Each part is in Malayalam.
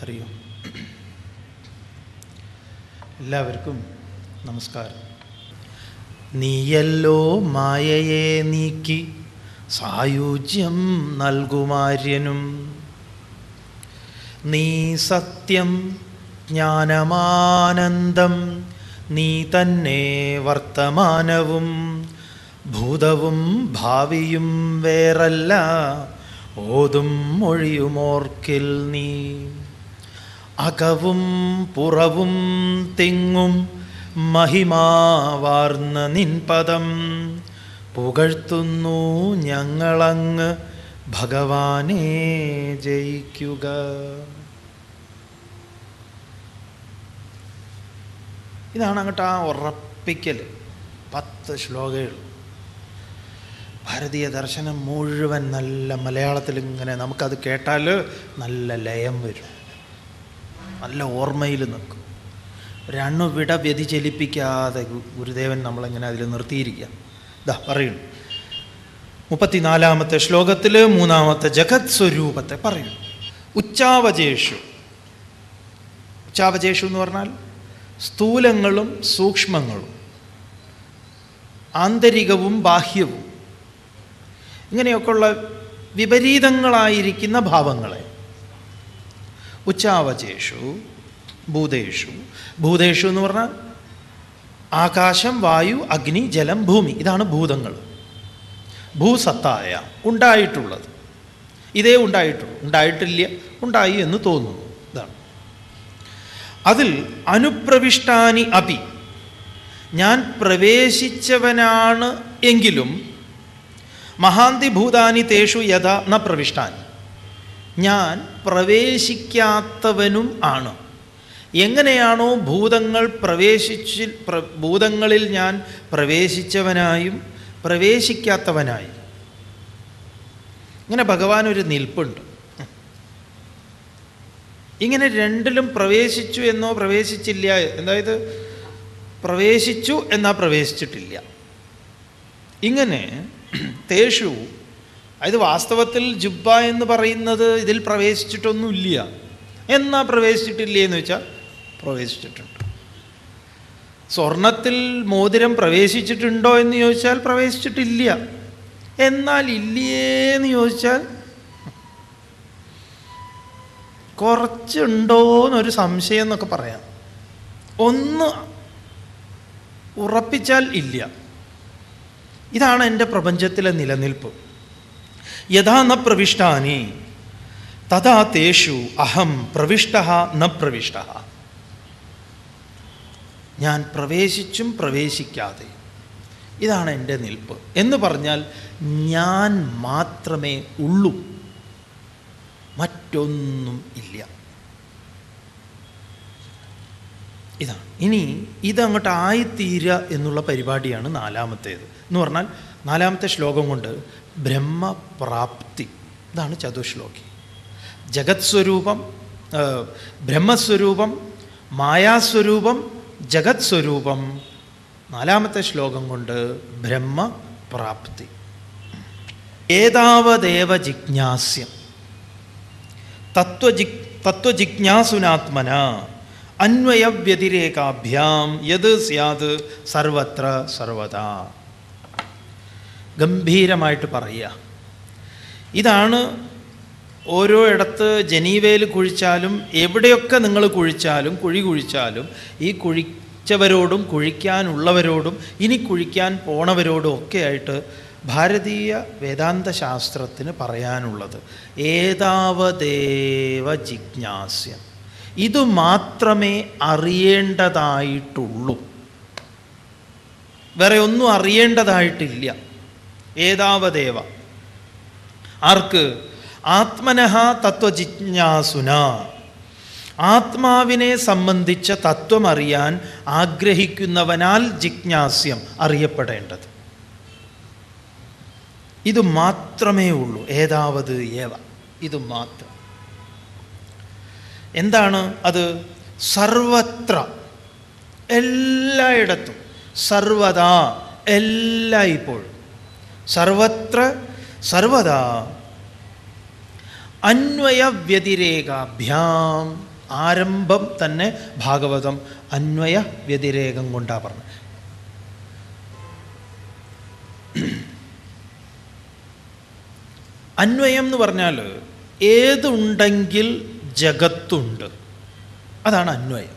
ഹരി ഓം എല്ലാവർക്കും നമസ്കാരം. നീയല്ലോ മായയെ നീക്കി സായുജ്യം നൽകുമാര്യനും. നീ സത്യം ജ്ഞാനമാനന്ദം നീ തന്നെ വർത്തമാനവും ഭൂതവും ഭാവിയും വേറല്ല ഓതും മൊഴിയുമോർക്കിൽ നീ. അകവും പുറവും തിങ്ങും മഹിമാവാർന്ന നിൻപദം. പുകഴ്ത്തുന്നു ഞങ്ങളങ്ങ് ഭഗവാനെ ജയിക്കുക. ഇതാണ് അങ്ങോട്ട് ആ ഉറപ്പിക്കൽ പത്ത് ശ്ലോകങ്ങൾ ഭാരതീയ ദർശനം മുഴുവൻ നല്ല മലയാളത്തിൽ ഇങ്ങനെ നമുക്കത് കേട്ടാൽ നല്ല ലയം വരും. നല്ല ഓർമ്മയിൽ നിൽക്കും. ഒരണുവിട വ്യതിചലിപ്പിക്കാതെ ഗുരുദേവൻ നമ്മളെങ്ങനെ അതിൽ നിർത്തിയിരിക്കുക? ഇതാ പറയുന്നു. മുപ്പത്തിനാലാമത്തെ ശ്ലോകത്തിൽ മൂന്നാമത്തെ ജഗത് സ്വരൂപത്തെ പറയുന്നു. ഉച്ചാവചേഷു. ഉച്ചാവചേഷു എന്ന് പറഞ്ഞാൽ സ്ഥൂലങ്ങളും സൂക്ഷ്മങ്ങളും ആന്തരികവും ബാഹ്യവും ഇങ്ങനെയൊക്കെയുള്ള വിപരീതങ്ങളായിരിക്കുന്ന ഭാവങ്ങളെ. ഉച്ചാവചേഷു ഭൂതേഷു. ഭൂതേഷു എന്ന് പറഞ്ഞാൽ ആകാശം വായു അഗ്നി ജലം ഭൂമി. ഇതാണ് ഭൂതങ്ങൾ. ഭൂസത്തായ ഉണ്ടായിട്ടുള്ളത്. ഇതേ ഉണ്ടായിട്ടുള്ളൂ. ഉണ്ടായിട്ടില്ല ഉണ്ടായി എന്ന് തോന്നുന്നു. ഇതാണ്. അതിൽ അനുപ്രവിഷ്ടാനി അപി. ഞാൻ പ്രവേശിച്ചവനാണ് എങ്കിലും മഹാന്തി ഭൂതാനി തേഷു യഥ ന പ്രവിഷ്ടാനി. ഞാൻ പ്രവേശിക്കാത്തവനും ആണ്. എങ്ങനെയാണോ ഭൂതങ്ങൾ പ്രവേശിച്ച് പ്ര ഭൂതങ്ങളിൽ ഞാൻ പ്രവേശിച്ചവനായും പ്രവേശിക്കാത്തവനായി. ഇങ്ങനെ ഭഗവാൻ ഒരു നിൽപ്പുണ്ട്. ഇങ്ങനെ രണ്ടിലും പ്രവേശിച്ചു എന്നോ പ്രവേശിച്ചില്ല അതായത് പ്രവേശിച്ചു എന്നാ പ്രവേശിച്ചിട്ടില്ല. ഇങ്ങനെ തേഷു അതായത് വാസ്തവത്തിൽ ജുബ്ബ എന്ന് പറയുന്നത് ഇതിൽ പ്രവേശിച്ചിട്ടൊന്നുമില്ല. എന്നാ പ്രവേശിച്ചിട്ടില്ലേ എന്ന് വെച്ചാൽ പ്രവേശിച്ചിട്ടുണ്ട്. സ്വർണത്തിൽ മോതിരം പ്രവേശിച്ചിട്ടുണ്ടോ എന്ന് ചോദിച്ചാൽ പ്രവേശിച്ചിട്ടില്ല. എന്നാൽ ഇല്ലയേ എന്ന് ചോദിച്ചാൽ കുറച്ചുണ്ടോ എന്നൊരു സംശയം എന്നൊക്കെ പറയാം. ഒന്ന് ഉറപ്പിച്ചാൽ ഇല്ല. ഇതാണ് എന്റെ പ്രപഞ്ചത്തിലെ നിലനിൽപ്പ്. യഥാ ന പ്രവിഷ്ടാനി. തഥാ തേഷു അഹം പ്രവിഷ്ട ന പ്രവിഷ്ട. ഞാൻ പ്രവേശിച്ചും പ്രവേശിക്കാതെ. ഇതാണ് എന്റെ നിൽപ്പ്. എന്ന് പറഞ്ഞാൽ ഞാൻ മാത്രമേ ഉള്ളൂ. മറ്റൊന്നും ഇല്ല. ഇതാണ്. ഇനി ഇതങ്ങോട്ട് ആയിത്തീരുക എന്നുള്ള പരിപാടിയാണ് നാലാമത്തേത്. എന്ന് പറഞ്ഞാൽ നാലാമത്തെ ശ്ലോകം കൊണ്ട് ബ്രഹ്മപ്രാപ്തി. ഇതാണ് ചതുശ്ലോകി. ജഗത് സ്വരൂപം ബ്രഹ്മസ്വരൂപം മായാസ്വരൂപം ജഗത് സ്വരൂപം നാലാമത്തെ ശ്ലോകം കൊണ്ട് ബ്രഹ്മപ്രാപ്തി. ഏതാവദേവ ജിജ്ഞാസ്യം? തത്വജി തത്വജിജ്ഞാസുനാത്മന അന്വയവ്യതിരേകാഭ്യാം യത് സ്യാത് സർവത്ര സർവതാ. ഗംഭീരമായിട്ട് പറയുക. ഇതാണ് ഓരോ ഇടത്ത് ജനീവയിൽ കുഴിച്ചാലും എവിടെയൊക്കെ നിങ്ങൾ കുഴിച്ചാലും കുഴി കുഴിച്ചാലും ഈ കുഴിച്ചവരോടും കുഴിക്കാനുള്ളവരോടും ഇനി കുഴിക്കാൻ പോണവരോടും ഒക്കെ ആയിട്ട് ഭാരതീയ വേദാന്ത ശാസ്ത്രത്തിന് പറയാനുള്ളത് ഏതാവദേവ ജിജ്ഞാസ്യം. ഇത് മാത്രമേ അറിയേണ്ടതായിട്ടുള്ളൂ. വേറെ ഒന്നും അറിയേണ്ടതായിട്ടില്ല. ഏതാവദേവ? ആർക്ക്? ആത്മനഹ തത്വജിജ്ഞാസുന. ആത്മാവിനെ സംബന്ധിച്ച തത്വം അറിയാൻ ആഗ്രഹിക്കുന്നവനാൽ ജിജ്ഞാസ്യം അറിയപ്പെടേണ്ടത്. ഇത് മാത്രമേ ഉള്ളൂ. ഏതാവത് ഏവ? ഇത് മാത്രം. എന്താണ് അത്? സർവത്ര. എല്ലായിടത്തും. സർവദാ. എല്ലായ്പ്പോഴും. സർവത്ര സർവദാ അന്വയവ്യതിരേകാഭ്യാം. ആരംഭം തന്നെ ഭാഗവതം അന്വയ വ്യതിരേകം കൊണ്ടാ പറഞ്ഞത് അന്വയം എന്ന് പറഞ്ഞാൽ ഏതുണ്ടെങ്കിൽ ജഗത്തുണ്ട്. അതാണ് അന്വയം.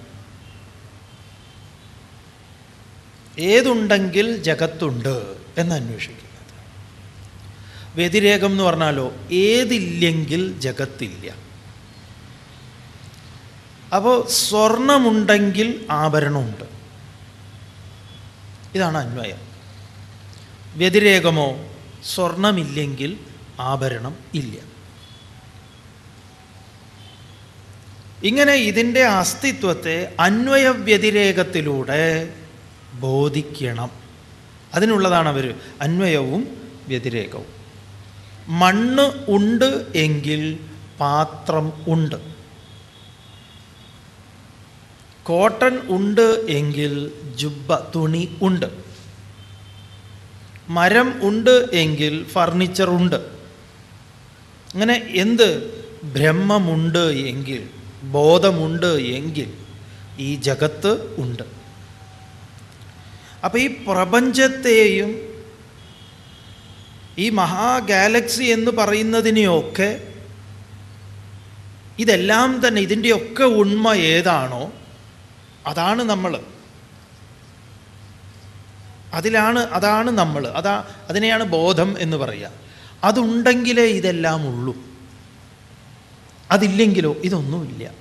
ഏതുണ്ടെങ്കിൽ ജഗത്തുണ്ട് എന്ന് അന്വേഷിക്കുന്നത് വ്യതിരേകം എന്ന് പറഞ്ഞാലോ ഏതില്ലെങ്കിൽ ജഗത്തില്ല. അപ്പോൾ സ്വർണമുണ്ടെങ്കിൽ ആഭരണമുണ്ട്. ഇതാണ് അന്വയം. വ്യതിരേകമോ സ്വർണമില്ലെങ്കിൽ ആഭരണം ഇല്ല. ഇങ്ങനെ ഇതിന്റെ അസ്തിത്വത്തെ അന്വയ വ്യതിരേകത്തിലൂടെ ബോധിക്കണം. അതിനുള്ളതാണ് അവർ അന്വയവും വ്യതിരേകവും. മണ്ണ് ഉണ്ട് എങ്കിൽ പാത്രം ഉണ്ട്. കോട്ടൺ ഉണ്ട് എങ്കിൽ ജുബ്ബ തുണി ഉണ്ട്. മരം ഉണ്ട് എങ്കിൽ ഫർണിച്ചർ ഉണ്ട്. അങ്ങനെ എന്ത്? ബ്രഹ്മമുണ്ട് എങ്കിൽ ബോധമുണ്ട് എങ്കിൽ ഈ ജഗത്ത് ഉണ്ട്. അപ്പോൾ ഈ പ്രപഞ്ചത്തെയും ഈ മഹാ ഗാലക്സി എന്ന് പറയുന്നതിനെയൊക്കെ ഇതെല്ലാം തന്നെ ഇതിന്റെയൊക്കെ ഉണ്മ ഏതാണോ അതാണ് നമ്മൾ. അതിലാണ് അതാണ് നമ്മൾ. അതാ അതിനെയാണ് ബോധം എന്ന് പറയുക. അതുണ്ടെങ്കിലേ ഇതെല്ലാം ഉള്ളൂ. അതില്ലെങ്കിലോ ഇതൊന്നുമില്ല.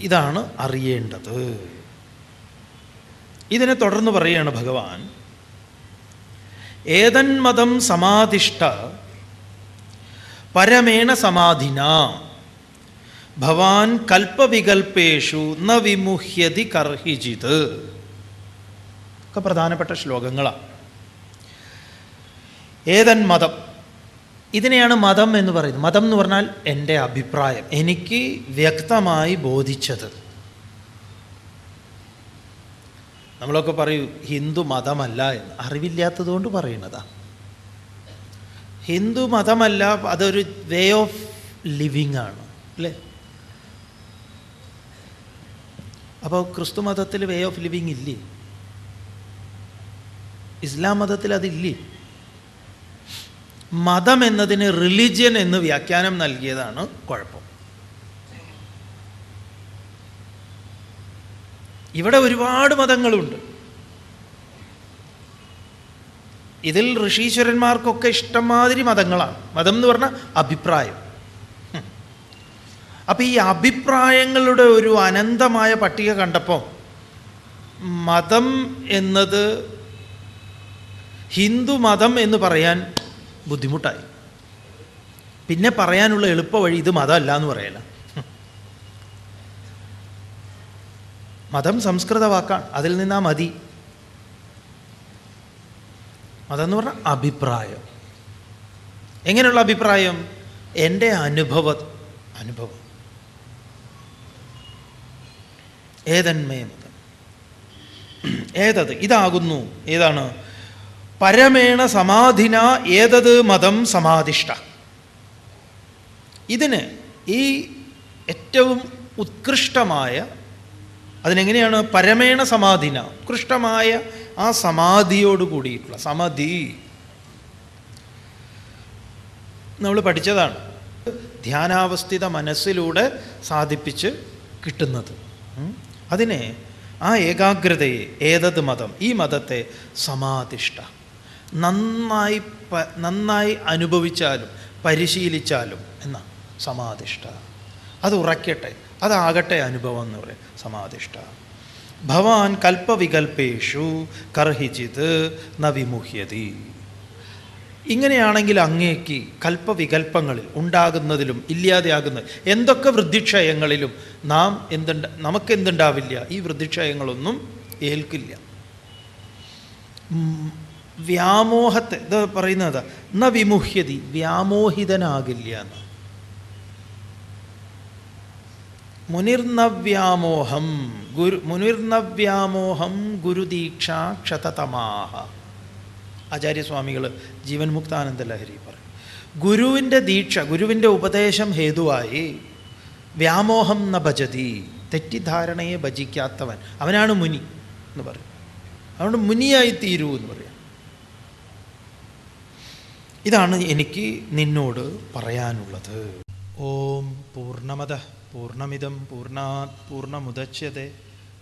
ഇതാണ് അറിയേണ്ടത്. ഇതിനെ തുടർന്ന് പറയുകയാണ് ഭഗവാൻ ഏതൻ മതം സമാധിഷ്ഠ പരമേണ സമാധിന. ഭവാൻ കൽപ്പവികൽപ്പേഷു ന വിമുഹ്യതി കർഹിജിത്. ഒക്കെ പ്രധാനപ്പെട്ട ശ്ലോകങ്ങളാണ് ഏതൻ മതം ഇതിനെയാണ് മതം എന്ന് പറയുന്നത്. മതം എന്ന് പറഞ്ഞാൽ എന്റെ അഭിപ്രായം. എനിക്ക് വ്യക്തമായി ബോധിച്ചത്. നമ്മളൊക്കെ പറയൂ ഹിന്ദു മതമല്ല എന്ന്. അറിവില്ലാത്തതുകൊണ്ട് പറയുന്നതാ. ഹിന്ദു മതമല്ല അതൊരു വേ ഓഫ് ലിവിങ് ആണ് അല്ലേ? അപ്പോൾ ക്രിസ്തു മതത്തിൽ വേ ഓഫ് ലിവിങ് ഇല്ലേ? ഇസ്ലാം മതത്തിൽ അതില്ലേ? മതം എന്നതിന് റിലിജ്യൻ എന്ന് വ്യാഖ്യാനം നൽകിയതാണ് കുഴപ്പം. ഇവിടെ ഒരുപാട് മതങ്ങളുണ്ട്. ഇതിൽ ഋഷീശ്വരന്മാർക്കൊക്കെ ഇഷ്ടംമാതിരി മതങ്ങളാണ്. മതം എന്ന് പറഞ്ഞാൽ അഭിപ്രായം. അപ്പം ഈ അഭിപ്രായങ്ങളുടെ ഒരു അനന്തമായ പട്ടിക കണ്ടപ്പോൾ മതം എന്നത് ഹിന്ദു മതം എന്ന് പറയാൻ ബുദ്ധിമുട്ടായി. പിന്നെ പറയാനുള്ള എളുപ്പ വഴി ഇത് മതമല്ല എന്ന് പറയല. മതം സംസ്കൃത വാക്കാണ് അതിൽ നിന്നാ മതി. മതം എന്ന് പറഞ്ഞാൽ അഭിപ്രായം. എങ്ങനെയുള്ള അഭിപ്രായം? എന്റെ അനുഭവ അനുഭവം. ഏതന്മയ മതം? ഏതത്? ഇതാകുന്നു. ഏതാണ്? പരമേണ സമാധിന ഏതത് മതം സമാധിഷ്ഠ. ഇതിന് ഈ ഏറ്റവും ഉത്കൃഷ്ടമായ അതിനെങ്ങനെയാണ്? പരമേണ സമാധിന. ഉത്കൃഷ്ടമായ ആ സമാധിയോട് കൂടിയിട്ടുള്ള സമാധി. നമ്മൾ പഠിച്ചതാണ്. ധ്യാനാവസ്ഥിത മനസ്സിലൂടെ സാധിപ്പിച്ച് കിട്ടുന്നത്. അതിനെ ആ ഏകാഗ്രതയെ ഏതത് മതം ഈ മതത്തെ സമാധിഷ്ഠ. നന്നായി പ നന്നായി അനുഭവിച്ചാലും പരിശീലിച്ചാലും എന്ന? സമാധിഷ്ഠ. അത് ഉറയ്ക്കട്ടെ. അതാകട്ടെ അനുഭവം എന്ന് പറയും സമാധിഷ്ഠ. ഭവാൻ കൽപ്പവികൽപ്പേഷു കർഹിജിത് ന വിമുഹ്യതി. ഇങ്ങനെയാണെങ്കിൽ അങ്ങേക്ക് കൽപ്പവികൽപ്പങ്ങളിൽ ഉണ്ടാകുന്നതിലും ഇല്ലാതെയാകുന്ന എന്തൊക്കെ വൃദ്ധിക്ഷയങ്ങളിലും നാം എന്തുണ്ട നമുക്കെന്തുണ്ടാവില്ല ഈ വൃദ്ധിക്ഷയങ്ങളൊന്നും ഏൽക്കില്ല. വ്യാമോഹത്തെ ഇത് പറയുന്നത് ന വിമുഹ്യതി വ്യാമോഹിതനാകില്ല എന്ന്. മുനിർനവ്യാമോഹം ഗുരു മുനിർനവ്യാമോഹം ഗുരുദീക്ഷ ക്ഷതതമാഹ. ആചാര്യസ്വാമികൾ ജീവൻ മുക്താനന്ദ ലഹരി പറയും. ഗുരുവിന്റെ ദീക്ഷ ഗുരുവിന്റെ ഉപദേശം ഹേതുവായി വ്യാമോഹം ന ഭജതി തെറ്റിദ്ധാരണയെ ഭജിക്കാത്തവൻ. അവനാണ് മുനി എന്ന് പറയും. അതുകൊണ്ട് മുനിയായി തീരൂ എന്ന് പറയാം. ഇതാണ് എനിക്ക് നിന്നോട് പറയാനുള്ളത്. ഓം പൂർണമത पूर्णमिदं पूर्णात् पूर्णमुदच्यते,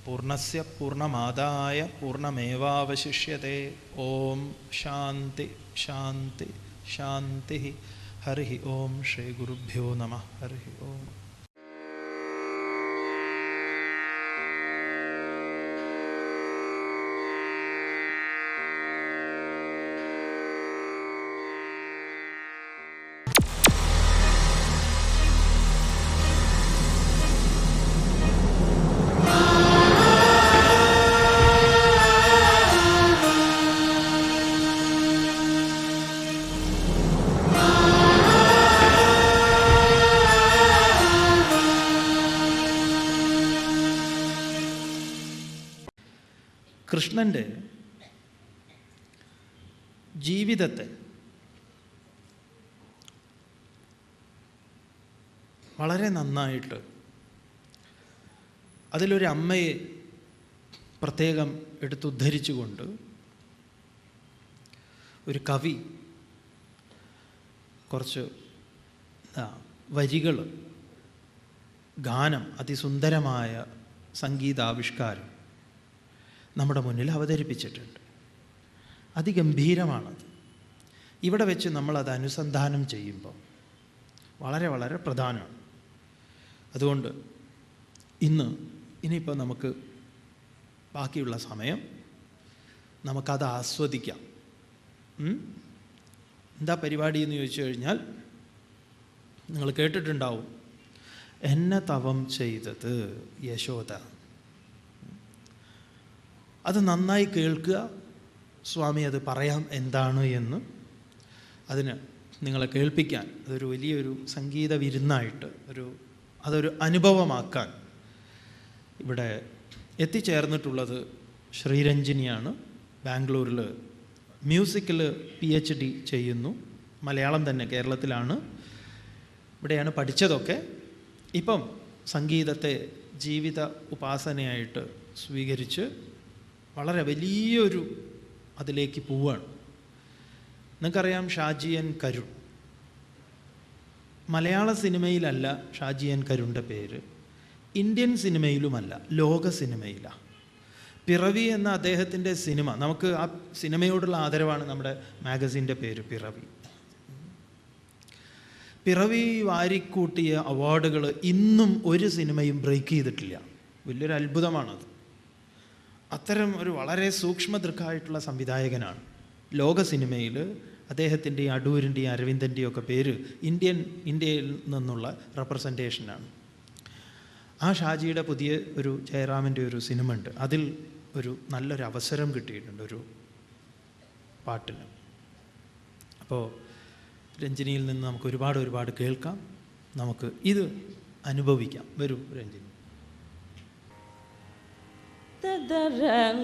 पूर्णस्य पूर्णमादाय पूर्णमेवावशिष्यते। ॐ शान्ति शान्ति, शान्तिः। हरिः ओम श्री गुरुभ्यो नमः। हरिः ओम। കൃഷ്ണന്റെ ജീവിതത്തെ വളരെ നന്നായിട്ട് അതിലൊരു അമ്മയെ പ്രത്യേകം എടുത്തുദ്ധരിച്ചുകൊണ്ട് ഒരു കവി കുറച്ച് വരികൾ ഗാനം അതിസുന്ദരമായ സംഗീതാവിഷ്കാരം നമ്മുടെ മുന്നിൽ അവതരിപ്പിച്ചിട്ടുണ്ട്. അതിഗംഭീരമാണത്. ഇവിടെ വെച്ച് നമ്മളത് അനുസന്ധാനം ചെയ്യുമ്പോൾ വളരെ വളരെ പ്രധാനമാണ്. അതുകൊണ്ട് ഇന്ന് ഇനിയിപ്പോൾ നമുക്ക് ബാക്കിയുള്ള സമയം നമുക്കത് ആസ്വദിക്കാം. എന്താ പരിപാടി എന്ന് ചോദിച്ചു കഴിഞ്ഞാൽ നിങ്ങൾ കേട്ടിട്ടുണ്ടാവും. എന്നെ തവം ചെയ്തത് യശോദ. അത് നന്നായി കേൾക്കുക. സ്വാമി അത് പറയാം എന്താണ് എന്ന്. അതിന് നിങ്ങളെ കേൾപ്പിക്കാൻ അതൊരു വലിയൊരു സംഗീത വിരുന്നായിട്ട് ഒരു അതൊരു അനുഭവമാക്കാൻ ഇവിടെ എത്തിച്ചേർന്നിട്ടുള്ളത് ശ്രീരഞ്ജിനിയാണ്. ബാംഗ്ലൂരിൽ മ്യൂസിക്കിൽ പി എച്ച് ഡി ചെയ്യുന്നു. മലയാളം തന്നെ കേരളത്തിലാണ്. ഇവിടെയാണ് പഠിച്ചതൊക്കെ. ഇപ്പം സംഗീതത്തെ ജീവിത ഉപാസനയായിട്ട് സ്വീകരിച്ച് വളരെ വലിയൊരു അതിലേക്ക് പോവുകയാണ് നിങ്ങൾക്കറിയാം ഷാജിയൻ കരുൺ. മലയാള സിനിമയിലല്ല ഷാജിയൻ കരുണിന്റെ പേര്. ഇന്ത്യൻ സിനിമയിലുമല്ല ലോക സിനിമയിലാണ് പിറവി എന്ന അദ്ദേഹത്തിന്റെ സിനിമ നമുക്ക് ആ സിനിമയോടുള്ള ആദരവാണ് നമ്മുടെ മാഗസിന്റെ പേര് പിറവി. പിറവി വാരിക്കൂട്ടിയ അവാർഡുകൾ ഇന്നും ഒരു സിനിമയും ബ്രേക്ക് ചെയ്തിട്ടില്ല. വലിയൊരു അത്ഭുതമാണത്. അത്തരം ഒരു വളരെ സൂക്ഷ്മദൃക്കായിട്ടുള്ള സംവിധായകനാണ്. ലോക സിനിമയിൽ അദ്ദേഹത്തിന്റെയും അടൂരിന്റെയും അരവിന്ദന്റെയും ഒക്കെ പേര് ഇന്ത്യൻ ഇന്ത്യയിൽ നിന്നുള്ള റെപ്രസെന്റേഷനാണ്. ആ ഷാജിയുടെ പുതിയ ഒരു ജയറാമിന്റെ ഒരു സിനിമ ഉണ്ട് അതിൽ ഒരു നല്ലൊരു അവസരം കിട്ടിയിട്ടുണ്ട് ഒരു പാട്ടിന്. അപ്പോൾ രഞ്ജിനിയിൽ നിന്ന് നമുക്ക് ഒരുപാട് ഒരുപാട് കേൾക്കാം. നമുക്ക് ഇത് അനുഭവിക്കാം. വരൂ രഞ്ജിനി. تدرم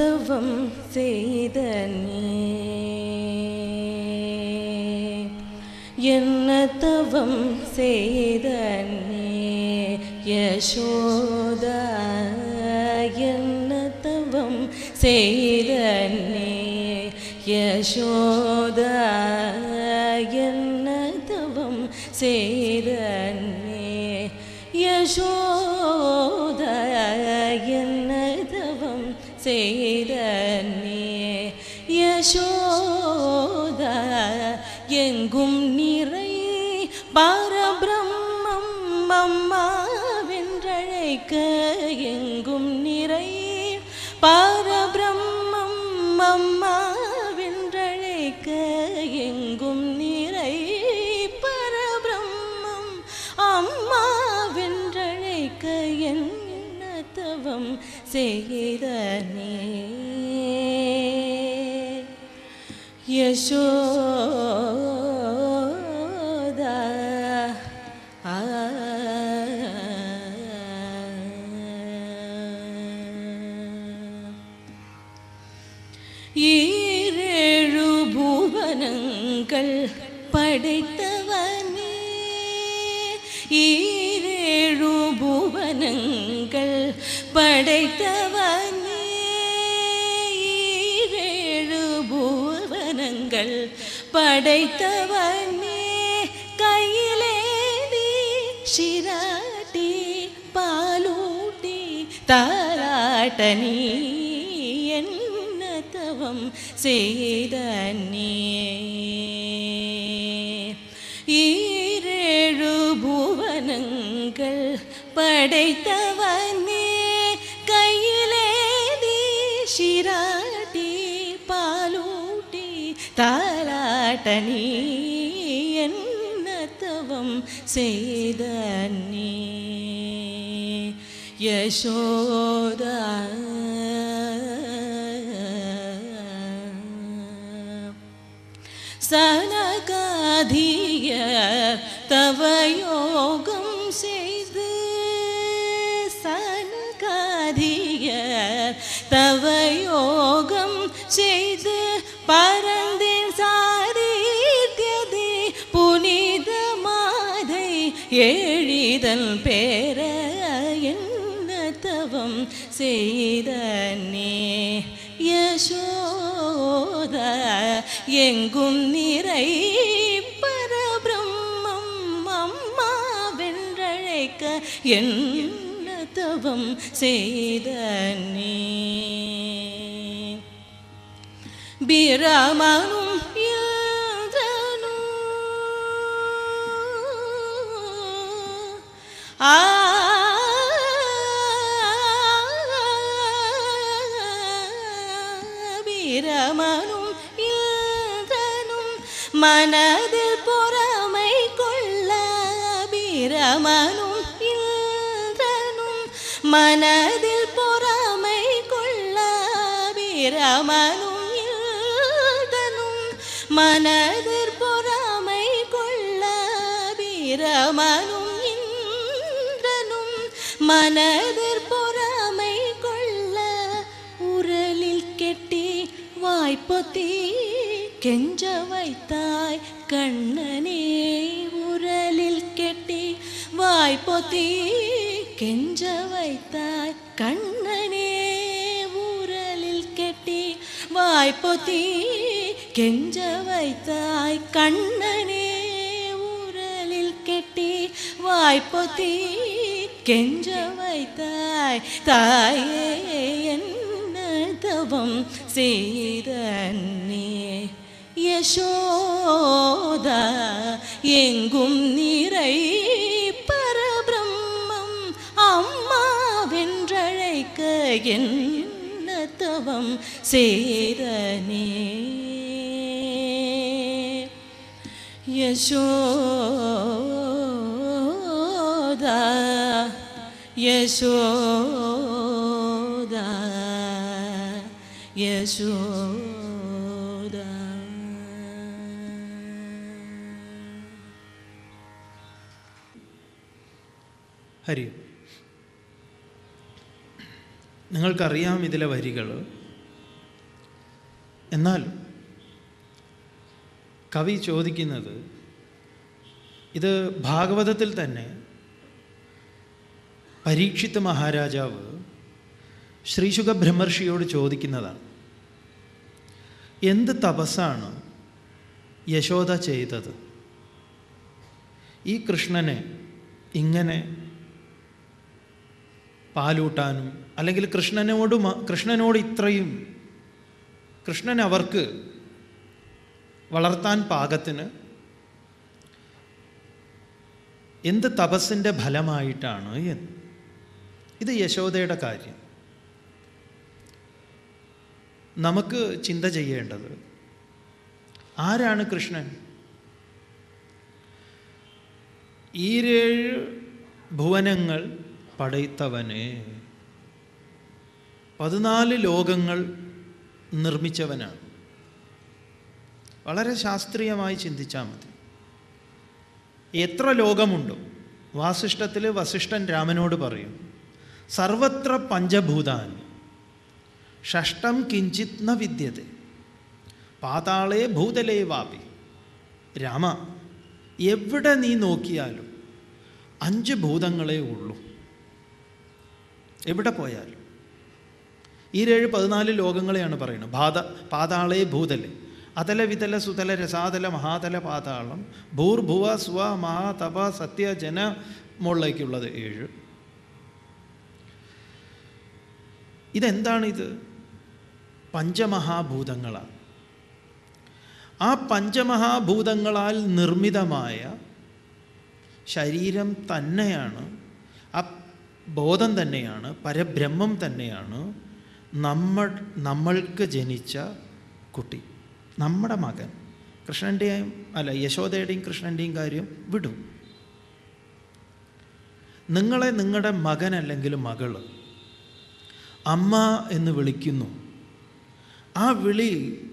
தவம் செய்த என்ன தவம் செய்த யசோத என்ன தவம் செய்த யசோ பரபிரம்மம் அம்மாவென்றழைக்க எங்கும் நிறை பரபிரம்மம் அம்மாவென்றழைக்க என் தவம் செய்தனே யசோ வானங்கள் படைத்தவனே. ஏழு பூவனங்கள் படைத்தவனே. கையிலேதி சிராட்டி பாலூட்டி தாராட்டனி என்ன தவம் செய்தனே പടൈത്തവനേ കയ്യിലേതി ശിരാട്ടി പാലൂട്ടി താരാട്ട നീ என்ன தவம் செய்த நீ யசோதா சனகாதிய தவ செய்தன்னே யசோத எங்கும் நிறை பரபிரம்மம் அம்மா வென்றழைக்க என்ன தவம் செய்தன்னே பிரமனு மனதில் பொறாமை கொள்ள பிரமனும் இந்திரனும் மனதில் பொறாமை கொள்ள பிரமனும் இல்தனும் மனதிற் பொறாமை கொள்ள பிரமனும் இந்திரனும் மனதிற் பொறாமை கொள்ள உரலில் கெட்டி வாய்ப்பொத்தி கெஞ்ச வைத்தாய் கண்ணனே உரலில் கெட்டி வாய்ப்பொத்தி கெஞ்ச வைத்தாய் கண்ணனே ஊரலில் கெட்டி வாய்ப்பொத்தி கெஞ்ச வைத்தாய் கண்ணனே ஊரலில் கெட்டி வாய்ப்பொத்தி கெஞ்ச வைத்தாய் தாயே என்ன தவம் செய்தன் யசோதா எங்கும் நிறை பரபிரம்மம் அம்மா வென்றழைக்க என்ன தவம் செய்தனே யசோதா யசோதா யசோ ഹരി നിങ്ങൾക്കറിയാം ഇതിലെ വരികൾ. എന്നാൽ കവി ചോദിക്കുന്നത് ഇത് ഭാഗവതത്തിൽ തന്നെ പരീക്ഷിത്ത് മഹാരാജാവ് ശ്രീശുഖ ബ്രഹ്മർഷിയോട് ചോദിക്കുന്നതാണ്. എന്ത് തപസ്സാണ് യശോദ ചെയ്തത്? ഈ കൃഷ്ണനെ ഇങ്ങനെ പാലൂട്ടാനും അല്ലെങ്കിൽ കൃഷ്ണനോട് കൃഷ്ണനോട് ഇത്രയും കൃഷ്ണൻ അവർക്ക് വളർത്താൻ പാകത്തിന് എന്ത് തപസ്സിന്റെ ഫലമായിട്ടാണ് എന്ന്. ഇത് യശോദയുടെ കാര്യം. നമുക്ക് ചിന്ത ചെയ്യേണ്ടത് ആരാണ് കൃഷ്ണൻ? ഈരേഴ് ഭുവനങ്ങൾ പടയ്ത്തവനെ. പതിനാല് ലോകങ്ങൾ നിർമ്മിച്ചവനാണ്. വളരെ ശാസ്ത്രീയമായി ചിന്തിച്ചാൽ മതി. എത്ര ലോകമുണ്ടോ വാസിഷ്ഠത്തിൽ വസിഷ്ഠൻ രാമനോട് പറയും സർവത്ര പഞ്ചഭൂതാൻ ഷഷ്ടം കിഞ്ചിത് ന വിദ്യത പാതാളേ ഭൂതലേ വാപി രാമ എവിടെ നീ നോക്കിയാലും അഞ്ച് ഭൂതങ്ങളേ ഉള്ളൂ. എവിടെ പോയാൽ ഈ ഏഴ് പതിനാല് ലോകങ്ങളെയാണ് പറയുന്നത്. പാത പാതാളേ ഭൂതൽ. അതല വിതല സുതല രസാതല മഹാതല പാതാളം. ഭൂർഭുവ സ്വ മഹാ തപ സത്യ ജന മുകളിലേക്കുള്ളത് ഏഴ്. ഇതെന്താണിത്? പഞ്ചമഹാഭൂതങ്ങളാണ്. ആ പഞ്ചമഹാഭൂതങ്ങളാൽ നിർമ്മിതമായ ശരീരം തന്നെയാണ് ആ ബോധം തന്നെയാണ് പരബ്രഹ്മം തന്നെയാണ് നമ്മൾ നമ്മൾക്ക് ജനിച്ച കുട്ടി നമ്മുടെ മകൻ. കൃഷ്ണന്റെയും അല്ല യശോദയുടെയും കൃഷ്ണന്റെയും കാര്യം വിടും. നിങ്ങളെ നിങ്ങളുടെ മകൻ അല്ലെങ്കിൽ മകൾ അമ്മ എന്ന് വിളിക്കുന്നു. ആ വിളി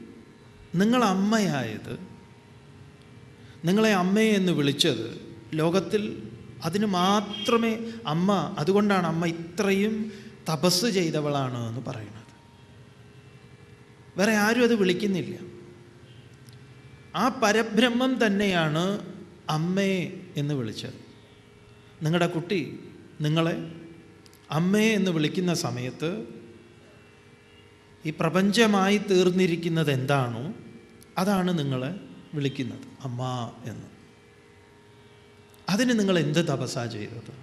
നിങ്ങൾ അമ്മയായത് നിങ്ങളെ അമ്മയെ എന്ന് വിളിച്ചത് ലോകത്തിൽ അതിന് മാത്രമേ അമ്മ അതുകൊണ്ടാണ് അമ്മ ഇത്രയും തപസ് ചെയ്തവളാണ് എന്ന് പറയുന്നത്. വേറെ ആരും അത് വിളിക്കുന്നില്ല. ആ പരബ്രഹ്മം തന്നെയാണ് അമ്മയെ എന്ന് വിളിച്ചത്. നിങ്ങളുടെ കുട്ടി നിങ്ങളെ അമ്മയെ എന്ന് വിളിക്കുന്ന സമയത്ത് ഈ പ്രപഞ്ചമായി തീർന്നിരിക്കുന്നത് എന്താണോ അതാണ് നിങ്ങളെ വിളിക്കുന്നത്. അമ്മ എന്ന്. അതിന് നിങ്ങൾ എന്ത് തപസ്സാ ചെയ്തത്?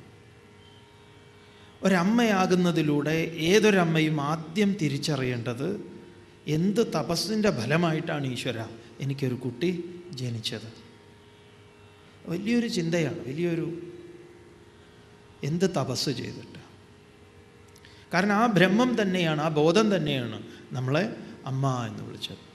ഒരമ്മയാകുന്നതിലൂടെ ഏതൊരമ്മയും ആദ്യം തിരിച്ചറിയേണ്ടത് എന്ത് തപസ്സിന്റെ ഫലമായിട്ടാണ് ഈശ്വര എനിക്കൊരു കുട്ടി ജനിച്ചത്? വലിയൊരു ചിന്തയാണ് വലിയൊരു എന്ത് തപസ് ചെയ്തിട്ട്? കാരണം ആ ബ്രഹ്മം തന്നെയാണ് ആ ബോധം തന്നെയാണ് നമ്മളെ അമ്മ എന്ന് വിളിച്ചത്.